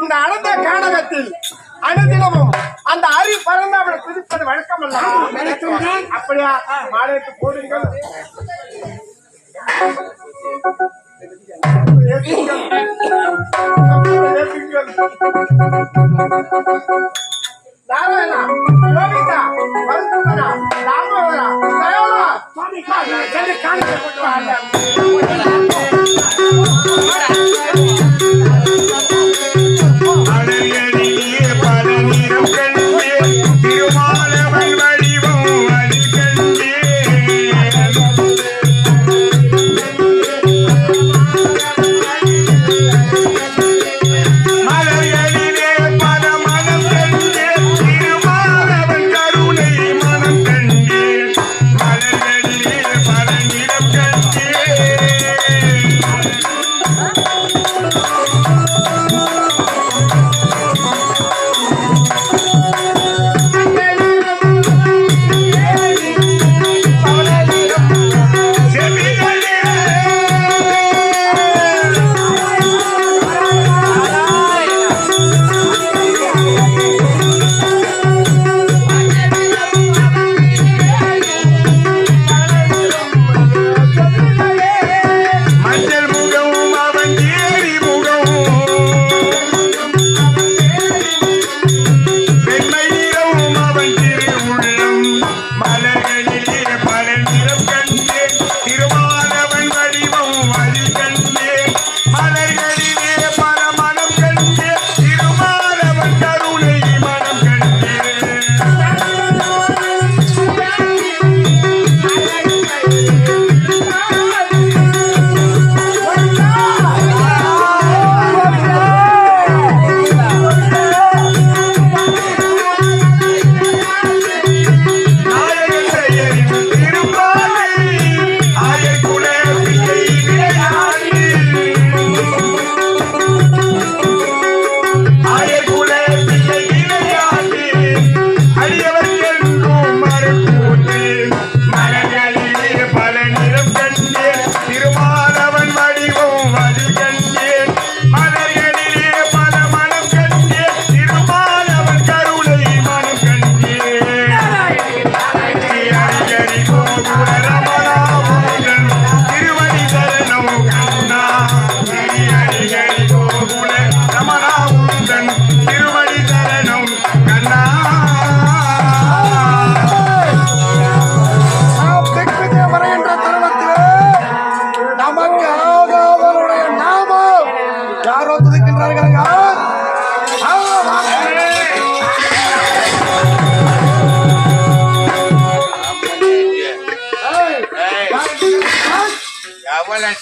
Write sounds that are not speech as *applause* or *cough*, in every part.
இந்த அனந்த காணகத்தில் அனுதினமும் அந்த அறி பறந்து அவளை பிடிப்பது வழக்கம் அல்ல அப்படியா? மாலையிட்டு போடுங்கள். நாராயணா, கோவிந்தா, மருத்துவனா, ராமவரா, தயாளா, சுவாமி, காணிக்கை கொண்டு வாங்க. அழகடியே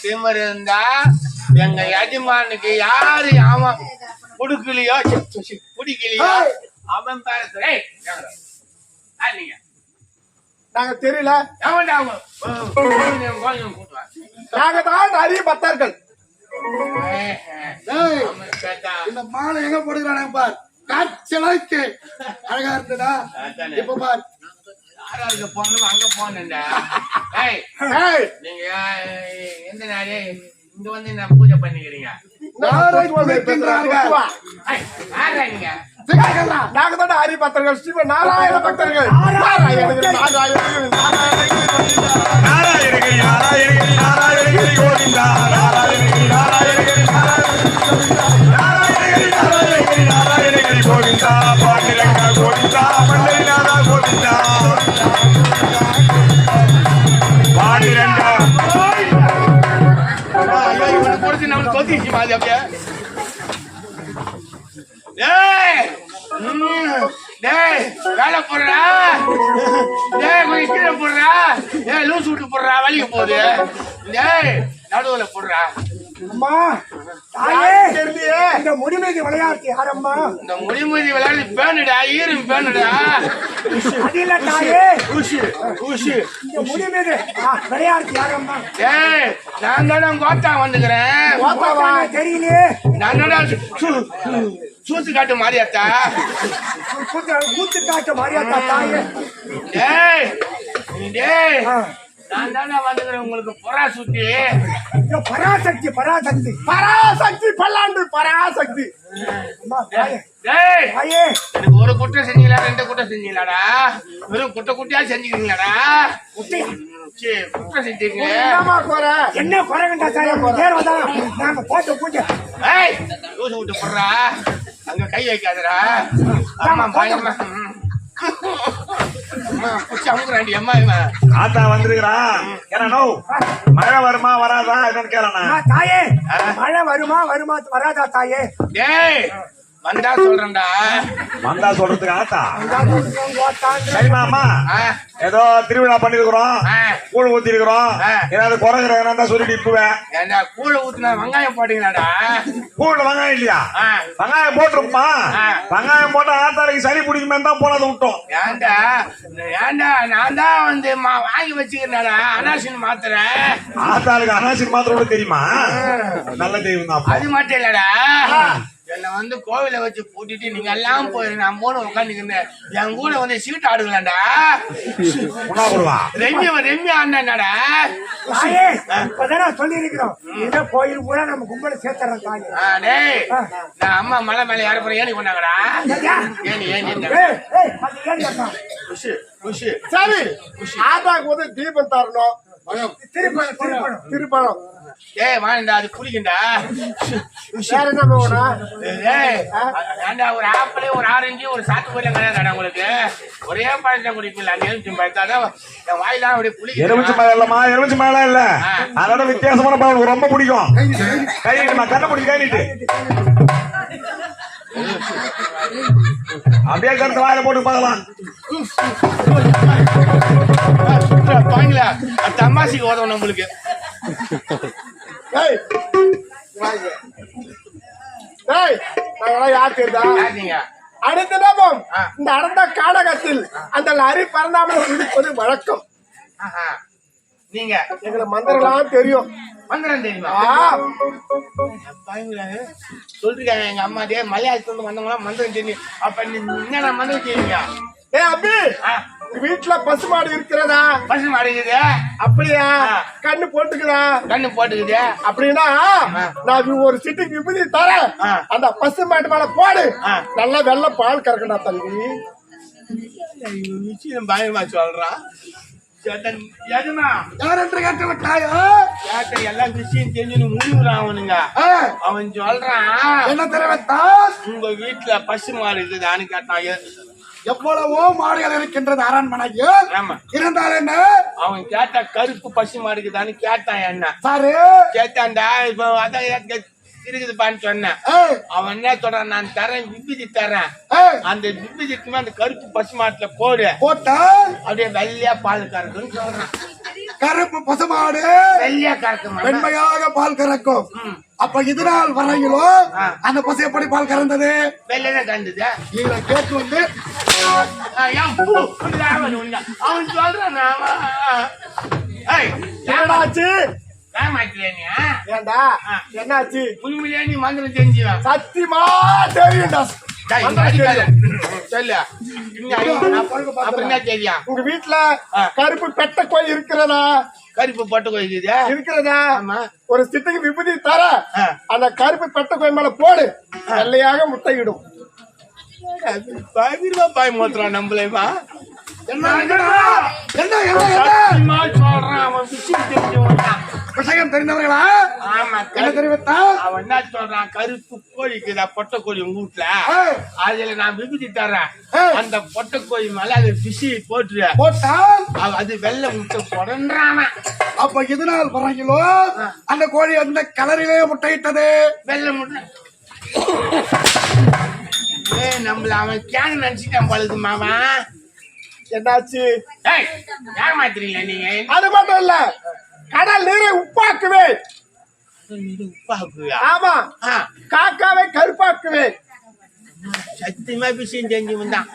திமிர் இருந்தா எங்க எஜமானுக்கு யாரு அவன் குடுக்கலையோ பிடிக்கலையோ அவன் பேர ஏய், எவன்டா? யார் நீங்க. நாங்க தெரியல. நாங்க தான் அரிய பக்தர்கள். இந்த மாலை எங்க போடுகிறானே பார். காட்சியலைக்கு அழகா இருந்ததா. இப்ப பார். யாராவது போகணும்? அங்க போனேன்டா நீங்க எந்த நாளே இங்க வந்து நான் பூஜை பண்ணிக்கிறீங்க. நீங்க? தான் அரிய பக்தர்கள். ஸ்ரீம நாராயண பக்தர்கள். நாராயணர்கள் நாராயணர்கள் நாராயணகிரி நாராயணகிரி நாராயணகிரி கோவிந்தா கொடுத்து டேய் டேய் வேலை போடுறா? டேய் கொஞ்சம் கீழே போடுறா? டேய் லூசு விட்டு போடுறா வலிக்கு போகுது. டேய் நடுவுல போடுறா. அம்மா தாயே தெரியலையே. இந்த முடிமைக்கு விளையாட்டு யாரம்மா? இந்த முடிமதி விளையாடி பேணுடா ஈரும் பேணுடா அது இல்ல தாயே. ஊசி ஊசி இந்த முடிமைக்கு விளையாட்டு யாரம்மா? டேய் நான் தானே கோத்தா வந்துக்கிறேன். ஓத்தாவா தெரியலையே. நான் தானே சூத்து காட்டு மாறியாத்தா கூத்து காட்ட மாரியாத்தா தாயே. டேய் டேய் ஆ. நான் தானே வந்துக்கிறேன் உங்களுக்கு ஐயோ, பராசக்தி பராசக்தி. பராசக்தி. பல்லாண்டு பராசக்தி. எனக்கு ஒரு குட்டை செஞ்சீங்களா? ரெண்டு குட்டை செஞ்சீங்களாடா? வெறும் குட்டை குட்டியா செஞ்சுக்கிறீங்களாடா? சரி குட்டை செஞ்சீங்க குறை? என்ன குறைகண்டா நேரம் வந்தாலும் நாங்க போட்டு பூஜை. ஏய் விட்டு போடுறா. அங்க கை வைக்காதடா. பயமா *laughs* ஆத்தா வந்திருக்கிறான் மழை வருமா வராதா என்னன்னு கேளண்ணா. அம்மா, தாயே மழை வருமா வருமா வராதா தாயே? டேய் வந்தா சொல்றேன்டா. வந்தா சொல்றதுக்கு ஆத்தா? ஓட்டான் சரிமா அம்மா ஆ, ஏதோ திருவிழா பண்ணிருக்கிறோம். கூழ் ஊத்தி இருக்கிறோம். ஏதாவது என்ன சொல்லிட்டு இப்புவேன் ஏண்டா கூழ ஊத்துனா வெங்காயம் போட்டீங்களாடா? கூழ்ல வெங்காயம் இல்லையா. வெங்காயம் போட்டிருப்பா. வெங்காயம் போட்டா ஆத்தாளுக்கு சளி பிடிக்குமே தான் போனதை விட்டோம். ஏண்டா ஏண்டா நான் தான் வந்து வாங்கி வச்சுக்கிறேன்டா அனாசின் மாத்துறேன் ஆத்தாளுக்கு அனாசின் மாத்திரம் கூட தெரியுமா? நல்ல தெய்வம் தான் அது மட்டும் இல்லடா. என்னை வந்து கோவில வச்சு பூட்டிட்டு நீங்க எல்லாம் போய் நான் மூணு உட்காந்துக்கிறேன் என் கூட வந்து சீட் ஆடுங்களாண்டா ரெம்மி ஆடினாடா தாயே இப்பதானே சொல்லி இருக்கிறோம் இதை கோயில் பூரா நம்ம கும்பல சேர்த்துறோம் டேய் நான் அம்மா மலை மேல ஏற போறேன். ஏனி கொண்டாங்கடா ஏனி ஏனி? குஷு குஷு. சரி. ஆத்தாக்கு வந்து தீபம் தரணும். திருப்பணம் திருப்பணம் ஏய் வாண்டா அது குளிக்கண்டா வேற என்ன ஏண்டா ஒரு ஆப்பிள் ஒரு ஆரஞ்சு ஒரு சாத்துக்குடியும் கிடையாதுடா உங்களுக்கு. ஒரே பழத்தை குடிப்பில்ல அந்த எலுமிச்சம் பழத்தாதான் என் வாயிலாம் அப்படியே எலுமிச்சை குளிக்க மழை இல்லம்மா இல்ல. அதோட வித்தியாசமான பழம் ரொம்ப பிடிக்கும். கை நீட்டுமா? கண்ணை பிடிச்சி கை நீட்டு. அப்படியே கருத்து வாயில போட்டு பார்க்கலாம். பாங்களா தம்மாசிக்கு உதவும் நம்மளுக்கு. யார் தெரியுதா அடுத்த நபம். இந்த அடர்ந்த காடகத்தில் அந்த லரி பறந்தாமல் குடிப்பது வழக்கம். ஆஹா. நீங்க எங்களுக்கு மந்திரம்லாம் தெரியும். மந்திரம் தெரியுமா? சொல்லிருக்காங்க எங்க அம்மா டே மலையாளத்துல இருந்து வந்தவங்களாம் மந்திரம் தெரியும். அப்ப நீ என்ன மந்திரம் தெரியுங்க ஏய் அபி வீட்டுல பசுமாடு இருக்கிறதா? பசு மாடுக்குது அப்படியா. கண்ணு போட்டுக்குதா கண்ணு போட்டுக்குது. அப்படின்னா நான் ஒரு சிட்டிக்கு விபதி தரேன். அந்த பசு மாட்டு மேல போடு. நல்லா வெள்ளை பால் கறக்கடா தம்பி. விஷயம் பயமா சொல்றான் சேட்டன், எதுனா யார் என்று கேட்டு விட்டாயோ சேட்டன் எல்லாம் விஷயம் தெரிஞ்சு முடிவுறான் அவனுங்க. அவன் சொல்றான் என்ன தெரிவித்தால் உங்க வீட்டுல பசு மாடு இருக்குதான்னு கேட்டான் எவ்வளவோ மாடுகள் இருக்கின்றது அரண்மனையில். இருந்தால் என்ன? அவன் கேட்டா கருப்பு பசு மாடு இருக்குதான்னு கேட்டான் என்ன. சாரு. கேட்டான்டா இப்போ அதான் இருக்குதுப்பான்னு சொன்னேன். அவன் என்ன சொல்றான்? நான் தரேன் விபதி தரேன். அந்த விபதிக்குமே அந்த கருப்பு பசு மாட்டுல போடு. போட்டால் அப்படியே வெள்ளையா பால் கறக்குன்னு சொல்றான். கருப்பு பசுமாடு வெள்ளையா கறக்க மாட்டான் வெண்மையாக பால் கறக்கும். அப்ப இது நாள் வரையிலும் ஆ. அந்த பசு எப்படி பால் கறந்தது? வெள்ளையா கண்டுது இதை கேட்டு வந்து அவன் சொல்றான் அவன். ஏண்டா. என்னாச்சு? உண்மையிலேயே நீ மந்திரம் தெரிஞ்சுவேன் சத்தியமா தெரியும்டா. உங்க வீட்டுல. கருப்பு பெட்ட கோயில் இருக்கிறதா? கருப்பு போட்டு கோயிக்குது இருக்கிறதா. ஒரு சிட்டுக்கு விபூதி தர. அந்த கருப்பு பெட்ட கோயில் மேல போடு. வெள்ளையாக முட்டையிடும். பயங்கரமா பயமுறுத்துறான் நம்மளையுமா விஷயம் தெரிந்தவர்களா? ஆமா என்ன தெரிவித்தா? அவன் என்ன சொல்றான்? கருப்பு கோழி இருக்குதா பொட்டை கோழி உங்க வீட்டுல ஏய். அதுல நான் விபூதி தரேன் ஏய். அந்த பொட்டை கோழி மேல அது பிசி போட்டுரு. போட்டால் அவ- அது வெள்ளை முட்டை போடுன்றான் அப்ப இது நாள் வரையிலும் அந்த கோழி அந்த கலரிலே முட்டையிட்டது. வெள்ளை முட்டை. நம்மள அவன் கேன் நினைச்சிட்டான் பழுது மாமா என்னாச்சு? ஏமாத்துறீங்களா நீங்க? அது மட்டும் இல்ல கடல் நீரை உப்பாக்குவேன்? ஆமா. காக்காவை கருப்பாக்குவேன். சத்தியமா விஷயம் தெரிஞ்சு வந்தான்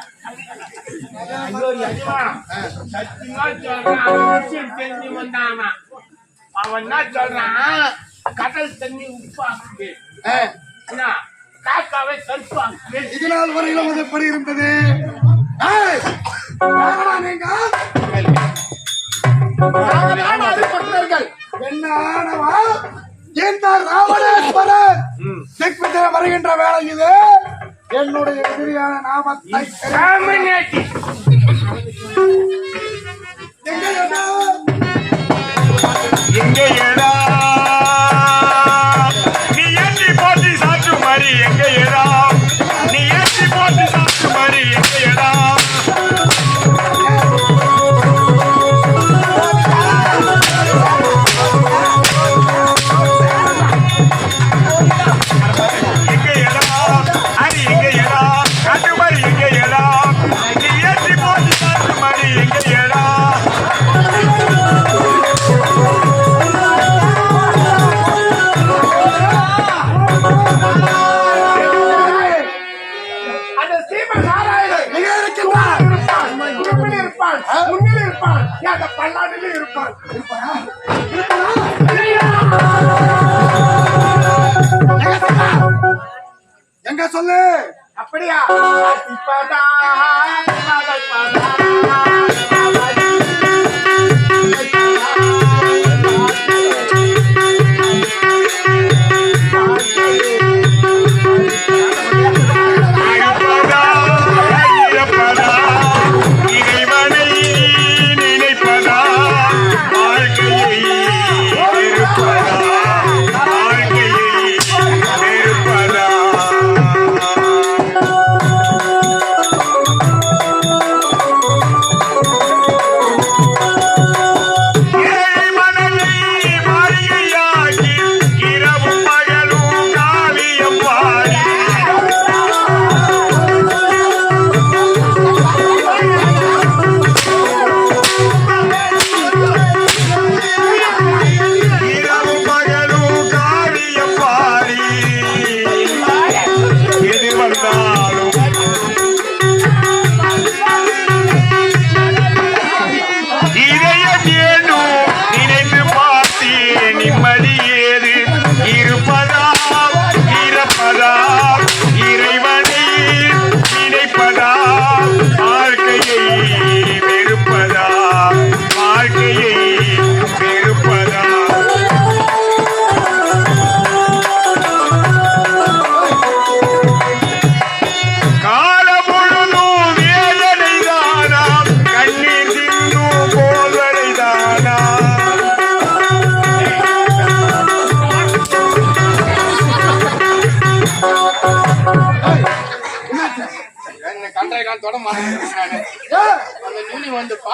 சத்தியமா சொல்றான், விஷயம் தெரிஞ்சு வந்தான் அவன். என்ன சொல்றான்? கடல் தண்ணி. என்ன, காக்காவை கருப்பாக்குது இது நாள் வரையிலும் எப்படி இருந்தது? ஏய், யாரடா தான் இந்த ராவணேஸ்வரர் வருகின்ற வேலை இது என்னுடைய எதிரியான நாமத்தை எங்க எங்க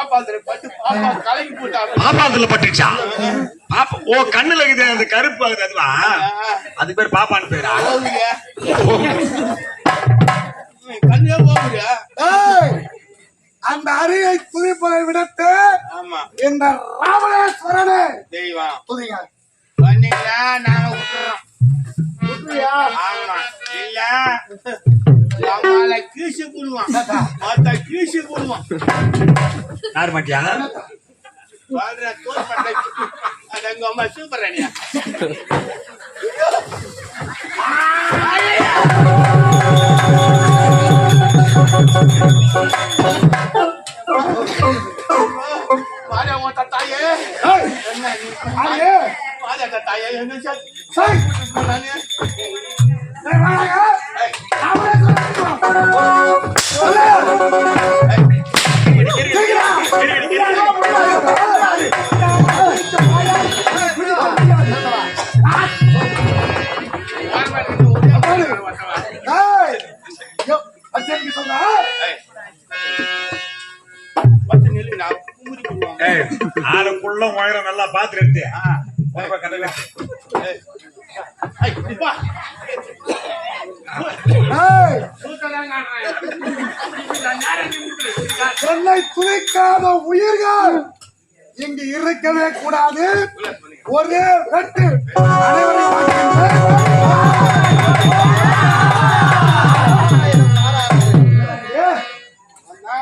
பாப்பாத்துல பட்டுச்சா? பாப்பா ஓ கண்ணுல இருக்குது அந்த கருப்பு ஆகுது அதுவா? அது பேர் பாப்பான்னு பேரா? அந்த அரியை துதிப்பதை விடுத்து ஆமா. இந்த ராவணேஸ்வரனை தெய்வம். துதிங்க பண்ணீங்களா நாங்க விட்டுறோம் இல்ல. அவங்கள கீசு போடுவான் மொத்த கீசு போடுவான் யார் மாட்டியா வாழ்ற தோல் பட்டை அது எங்க அம்மா சூப்பர் அணியா என்ன என்ன சார் ஆளுக்குள்ள உயரம் நல்லா பாத்துட்டு எடுத்து கதை என்னை துதிக்காத உயிர்கள் இங்கு இருக்கவே கூடாது. ஒரே வெட்டு.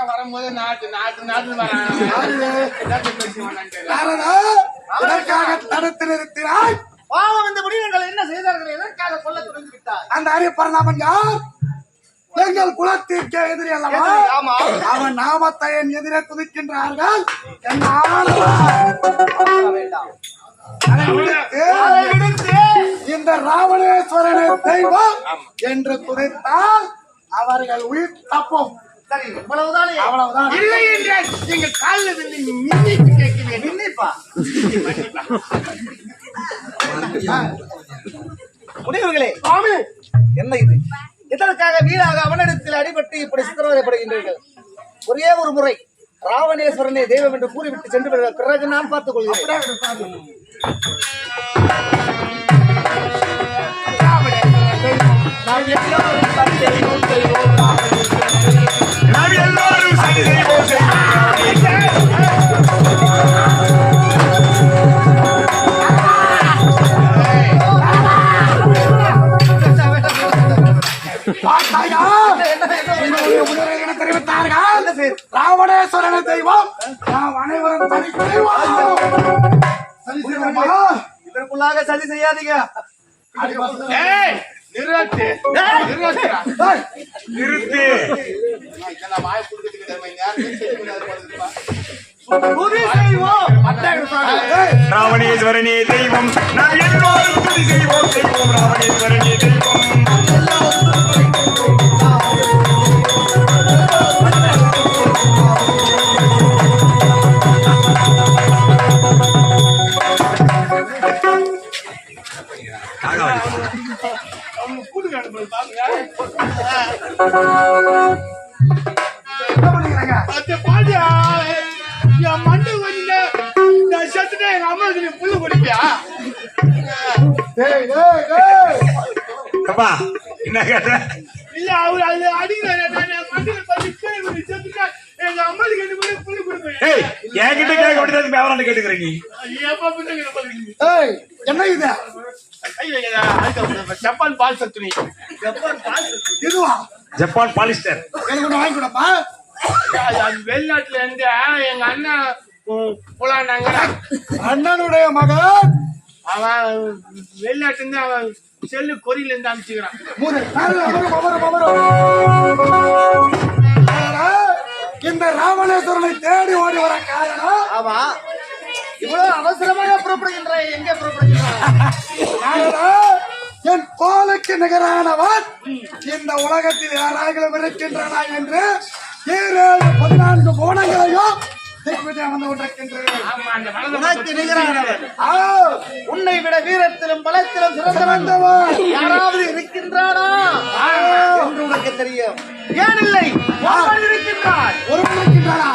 வரும்போது நாட்டு நாட்டு நாட்டு இதற்காக தடுத்து நிறுத்தினாய் பாவம் என்ன செய்தார்கள்? எதற்காக சொல்ல விட்டார் அந்த அரிய பரந்தாமன் யார்? எங்கள் குலத்திற்கே எதிரி அல்லவா? அவன் நாமத்தை என் எதிரே குதிக்கின்றார்கள் என் இந்த ராவணேஸ்வரனை தெய்வம் என்று குதித்தால் அவர்கள் உயிர் தப்பும். அவ்வளவுதான். இல்லை என்றால் எங்க காலில் விழுந்து மின்னிட்டு கேட்கிறேன் நின்னைப்பா முனிவர்களே சுவாமி என்ன இது? இதற்காக வீராக அவனிடத்தில் அடிபட்டு இப்படி சித்திரவதைப்படுகின்றீர்கள் ஒரே ஒரு முறை ராவணேஸ்வரனை தெய்வம் என்று கூறிவிட்டு சென்று விடுங்கள். பிறகு நான் பார்த்துக் கொள்கிறேன் தெரிவித்தார்கள். ராவணேஸ்வரனை தெய்வம். நாம் அனைவரும் தனி தெய்வம்? இதற்குள்ளாக சதி செய்யாதீங்க. ஏய் நிறுத்து. நிறுத்து. ராவணேஸ்வரனே தெய்வம். நாம் எல்லோரும் செய்வோம். செய்வோம் ராவணேஸ்வரனே தெய்வம். கூட்டு பாண்டியா என் மண்டை வழியில நான் செத்துட்டேன் எங்க அம்மாவுக்கு நீ புல்லு கொடுப்பியா என்ன கேட்ட இல்ல அவரு அது அடிக்கிறாரு செத்துட்டேன் எங்க அம்மாவுக்கு என்ன பண்ணி புல்லு கொடுப்பேன் என்கிட்ட கேட்க வேண்டியது மேவராண்ட கேட்டுக்கிற நீ எப்ப புண்ணுங்கிற பாருங்க ஏய், என்ன இது? ஜப்பான் பால் சத்துணி. ஜப்பான் பால் இதுவா ஜப்பான் பாலிஸ்டர். எனக்கு வாங்கி கொடுப்பா. வெளிநாட்டுல இருந்து எங்க அண்ணன் புலாண்டாங்க அண்ணனுடைய மகன். அவன் வெளிநாட்டுல இருந்து அவன் செல்லு கொரியில இருந்து அனுப்பிச்சுக்கிறான். இந்த ராமணேஸ்வரனை தேடி ஓடி வர காரணம்? ஆமா. இவ்வளவு அவசரமாக புறப்படுகின்ற எங்கே புறப்படுகின்ற அடடா, என் கோலுக்கு நிகரானவன் இந்த உலகத்தில் யாராக இருக்கின்றனா என்று ஈரேழு பதினான்கு கோணங்களையும் உன்னை விட வீரத்திலும் பலத்திலும் சிறந்தவன் சிறந்தவன். யாராவது இருக்கின்றானா? என்று உனக்கு தெரியும். ஏன் இல்லை இருக்கின்றான். ஒருவன் இருக்கின்றானா?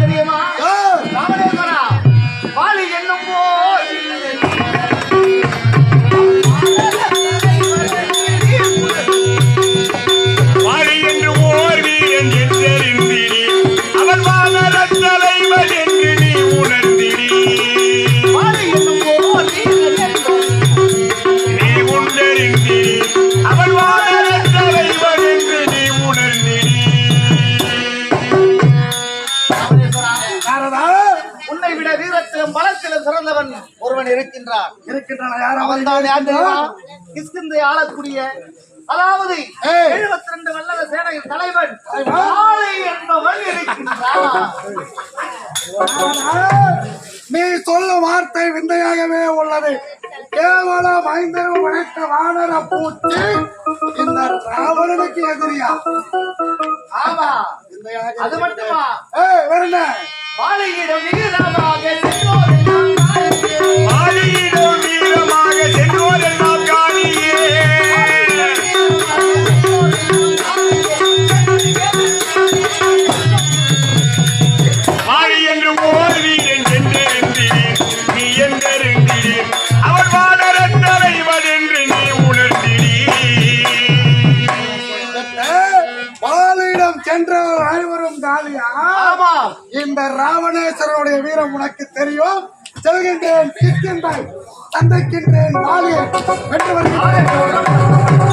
தெரியுமா? ஒருவன் இருக்கின்றான் அவன் தான் யார் தெரியுமா? கிஷ்கிந்தை ஆளக்கூடிய அதாவது. எழுபத்தி ரெண்டு வல்லவ சேனையின் தலைவன் என்பவன் இருக்கின்றான் நீ சொல்லும் வார்த்தை விந்தையாகவே உள்ளது. கேவலம் ஐந்தரம் உழைத்த வானர பூச்சி இந்த ராவணனுக்கு எதிரியா? ஆமா. அது மட்டுமா? வேற என்ன? வாலியிடம் வீரமாக இந்த ராவணேஸ்வரனுடைய வீரம் உனக்கு தெரியும். செல்கின்றேன் கிஷ்கிந்தை சந்தைக்கின்றேன் பாலியை வென்று வருகின்றேன்